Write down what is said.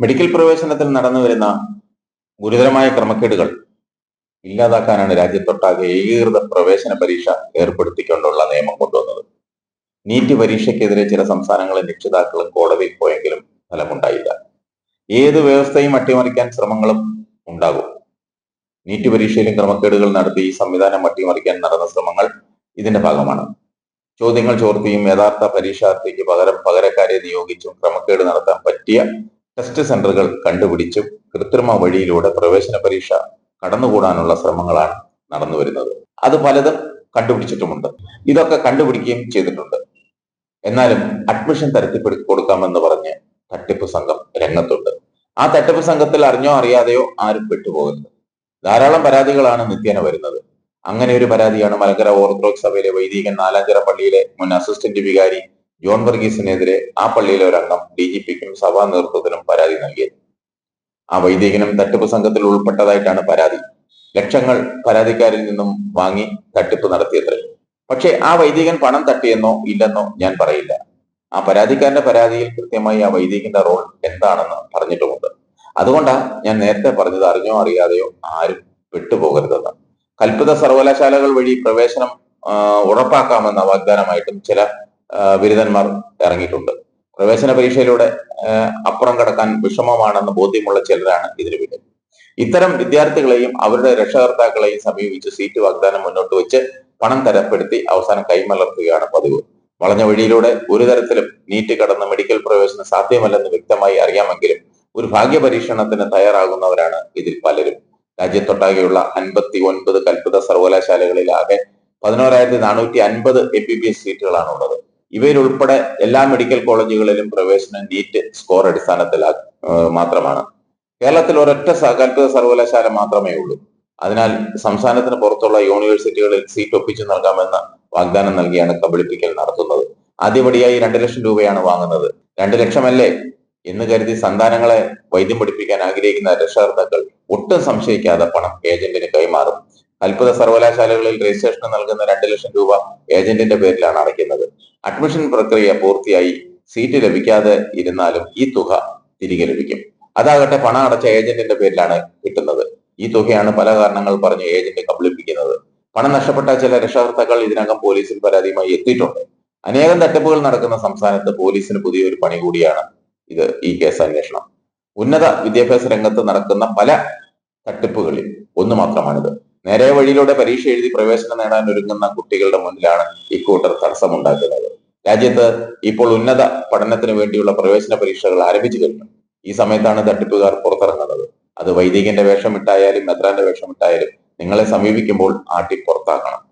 Medical പ്രവേശനത്തിൽ നടന്നു വരുന്ന ഗുരുതരമായ ക്രമക്കേടുകൾ ഇല്ലാതാക്കാനാണ് രാജ്യത്തൊട്ടാകെ ഏകീകൃത പ്രവേശന പരീക്ഷ ഏർപ്പെടുത്തിക്കൊണ്ടുള്ള നിയമം കൊണ്ടുവന്നത്. നീറ്റ് പരീക്ഷയ്ക്കെതിരെ ചില സംസ്ഥാനങ്ങളെ രക്ഷിതാക്കളും കോടതിയിൽ പോയെങ്കിലും ഫലമുണ്ടായില്ല. ഏത് വ്യവസ്ഥയും അട്ടിമറിക്കാൻ ശ്രമങ്ങളും ഉണ്ടാകും. നീറ്റ് പരീക്ഷയിലും ക്രമക്കേടുകൾ നടത്തി ഈ സംവിധാനം അട്ടിമറിക്കാൻ നടന്ന ശ്രമങ്ങൾ ഇതിന്റെ ഭാഗമാണ്. ചോദ്യങ്ങൾ ചോർത്തിയും യഥാർത്ഥ പരീക്ഷാർത്ഥിക്ക് പകരം പകരക്കാരെ നിയോഗിച്ചും ക്രമക്കേട് നടത്താൻ പറ്റിയ ടെസ്റ്റ് സെന്ററുകൾ കണ്ടുപിടിച്ചും കൃത്രിമ വഴിയിലൂടെ പ്രവേശന പരീക്ഷ കടന്നുകൂടാനുള്ള ശ്രമങ്ങളാണ് നടന്നു വരുന്നത്. അത് പലതും കണ്ടുപിടിച്ചിട്ടുമുണ്ട്. ഇതൊക്കെ കണ്ടുപിടിക്കുകയും ചെയ്തിട്ടുണ്ട്. എന്നാലും അഡ്മിഷൻ തരത്തിപ്പെടുത്തി കൊടുക്കാമെന്ന് പറഞ്ഞ് തട്ടിപ്പ് സംഘം രംഗത്തുണ്ട്. ആ തട്ടിപ്പ് സംഘത്തിൽ അറിഞ്ഞോ അറിയാതെയോ ആരും പെട്ടുപോകരുത്. ധാരാളം പരാതികളാണ് നിത്യേന വരുന്നത്. അങ്ങനെ ഒരു പരാതിയാണ് മലങ്കര ഓർത്തഡോക്സ് സഭയിലെ വൈദികൻ നാലാഞ്ചിറ പള്ളിയിലെ മുൻ അസിസ്റ്റന്റ് വികാരി ജോൺ വർഗീസിനെതിരെ ആ പള്ളിയിലെ ഒരംഗം ഡി ജി പിക്കും സഭാ നേതൃത്വത്തിനും പരാതി നൽകിയത്. ആ വൈദികനും തട്ടിപ്പ് സംഘത്തിൽ ഉൾപ്പെട്ടതായിട്ടാണ് പരാതി. ലക്ഷങ്ങൾ പരാതിക്കാരിൽ നിന്നും വാങ്ങി തട്ടിപ്പ് നടത്തിയത് പക്ഷേ ആ വൈദികൻ പണം തട്ടിയെന്നോ ഇല്ലെന്നോ ഞാൻ പറയില്ല. ആ പരാതിക്കാരന്റെ പരാതിയിൽ കൃത്യമായി ആ വൈദികന്റെ റോൾ എന്താണെന്ന് പറഞ്ഞിട്ടുമുണ്ട്. അതുകൊണ്ടാണ് ഞാൻ നേരത്തെ പറഞ്ഞത് അറിഞ്ഞോ അറിയാതെയോ ആരും വിട്ടുപോകരുതെന്ന്. കൽപ്പിത സർവകലാശാലകൾ വഴി പ്രവേശനം ഉറപ്പാക്കാമെന്ന വാഗ്ദാനമായിട്ടും ചില ബിരുദന്മാർ ഇറങ്ങിയിട്ടുണ്ട്. പ്രവേശന പരീക്ഷയിലൂടെ അപ്പുറം കടക്കാൻ വിഷമമാണെന്ന് ബോധ്യമുള്ള ചിലരാണ് ഇതിന് പിന്നിൽ. ഇത്തരം വിദ്യാർത്ഥികളെയും അവരുടെ രക്ഷകർത്താക്കളെയും സമീപിച്ച് സീറ്റ് വാഗ്ദാനം മുന്നോട്ട് വെച്ച് പണം തരപ്പെടുത്തി അവസാനം കൈമലർത്തുകയാണ് പതിവ്. വളഞ്ഞ വഴിയിലൂടെ ഒരു തരത്തിലും നീറ്റ് കടന്ന് മെഡിക്കൽ പ്രവേശനം സാധ്യമല്ലെന്ന് വ്യക്തമായി അറിയാമെങ്കിലും ഒരു ഭാഗ്യ പരീക്ഷണത്തിന് തയ്യാറാകുന്നവരാണ് ഇതിൽ പലരും. രാജ്യത്തൊട്ടാകെയുള്ള അൻപത്തി ഒൻപത് കൽപ്പിത സർവകലാശാലകളിലാകെ പതിനോരായിരത്തി നാനൂറ്റി അൻപത് എം ബി ബി എസ് സീറ്റുകളാണ് ഉൾപ്പെടെ എല്ലാ മെഡിക്കൽ കോളേജുകളിലും പ്രവേശനം നീറ്റ് സ്കോർ അടിസ്ഥാനത്തിൽ മാത്രമാണ്. കേരളത്തിൽ ഒരൊറ്റ സകല്പിത സർവകലാശാല മാത്രമേ ഉള്ളൂ. അതിനാൽ സംസ്ഥാനത്തിന് പുറത്തുള്ള യൂണിവേഴ്സിറ്റികളിൽ സീറ്റ് ഒപ്പിച്ചു നൽകാമെന്ന വാഗ്ദാനം നൽകിയാണ് കബളിപ്പിക്കൽ നടത്തുന്നത്. ആദ്യപടിയായി രണ്ട് ലക്ഷം രൂപയാണ് വാങ്ങുന്നത്. രണ്ട് ലക്ഷമല്ലേ? എന്ന് കരുതി സന്താനങ്ങളെ വൈദ്യം പഠിപ്പിക്കാൻ ആഗ്രഹിക്കുന്ന രക്ഷകർത്താക്കൾ ഒട്ടും സംശയിക്കാതെ പണം ഏജന്റിന് കൈമാറും. അത്ഭുത സർവകലാശാലകളിൽ രജിസ്ട്രേഷന് നൽകുന്ന രണ്ട് ലക്ഷം രൂപ ഏജന്റിന്റെ പേരിലാണ് അടയ്ക്കുന്നത്. അഡ്മിഷൻ പ്രക്രിയ പൂർത്തിയായി സീറ്റ് ലഭിക്കാതെ ഇരുന്നാലും ഈ തുക തിരികെ ലഭിക്കും. അതാകട്ടെ പണം അടച്ച ഏജന്റിന്റെ പേരിലാണ് കിട്ടുന്നത്. ഈ തുകയാണ് പല കാരണങ്ങൾ പറഞ്ഞ് ഏജന്റ് കബളിപ്പിക്കുന്നത്. പണം നഷ്ടപ്പെട്ട ചില രക്ഷകർത്താക്കൾ ഇതിനകം പോലീസിൽ പരാതിയുമായി എത്തിയിട്ടുണ്ട്. അനേകം തട്ടിപ്പുകൾ നടക്കുന്ന സംസ്ഥാനത്ത് പോലീസിന് പുതിയൊരു പണി കൂടിയാണ് ഇത് ഈ കേസ് അന്വേഷണം. ഉന്നത വിദ്യാഭ്യാസ രംഗത്ത് നടക്കുന്ന പല തട്ടിപ്പുകളിൽ ഒന്ന് മാത്രമാണിത്. നേരെ വഴിയിലൂടെ പരീക്ഷ എഴുതി പ്രവേശനം നേടാൻ ഒരുങ്ങുന്ന കുട്ടികളുടെ മുന്നിലാണ് ഇക്കൂട്ടർ തടസ്സമുണ്ടാക്കുന്നത്. രാജ്യത്ത് ഇപ്പോൾ ഉന്നത പഠനത്തിന് വേണ്ടിയുള്ള പ്രവേശന പരീക്ഷകൾ ആരംഭിച്ചു കഴിഞ്ഞു ഈ സമയത്താണ് തട്ടിപ്പുകാർ പുറത്തിറങ്ങുന്നത്. അത് വൈദികന്റെ വേഷമിട്ടായാലും മെത്രാന്റെ വേഷമിട്ടായാലും നിങ്ങളെ സമീപിക്കുമ്പോൾ ആട്ടി പുറത്താക്കണം.